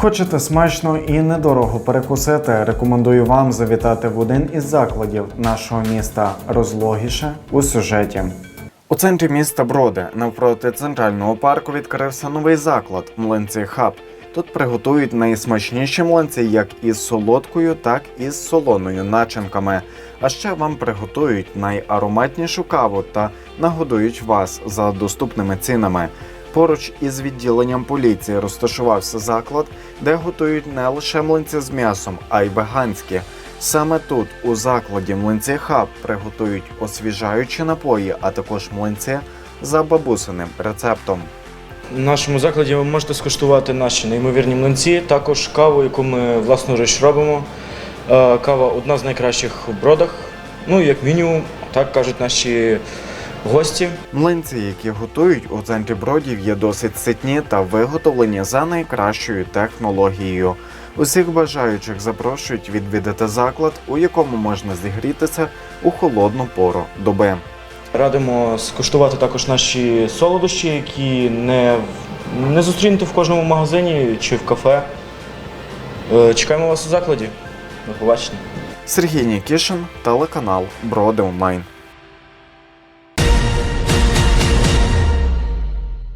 Хочете смачно і недорого перекусити? Рекомендую вам завітати в один із закладів нашого міста розлогіше у сюжеті. У центрі міста Броди, навпроти центрального парку, відкрився новий заклад Млинці Хаб. Тут приготують найсмачніші млинці як із солодкою, так і з солоною начинками. А ще вам приготують найароматнішу каву та нагодують вас за доступними цінами. Поруч із відділенням поліції розташувався заклад, де готують не лише млинці з м'ясом, а й веганські. Саме тут, у закладі млинці хаб, приготують освіжаючі напої, а також млинці за бабусиним рецептом. В нашому закладі ви можете скуштувати наші неймовірні млинці, також каву, яку ми власноруч робимо. Е, Кава одна з найкращих в бродах. Ну, як мінімум, так кажуть наші гості. Млинці, які готують у центрі бродів, є досить ситні та виготовлені за найкращою технологією. Усіх бажаючих запрошують відвідати заклад, у якому можна зігрітися у холодну пору доби. Радимо скуштувати також наші солодощі, які не, не зустрінете в кожному магазині чи в кафе. Е, Чекаємо вас у закладі. До побачення. Сергій Нікішин, телеканал Броди Онлайн.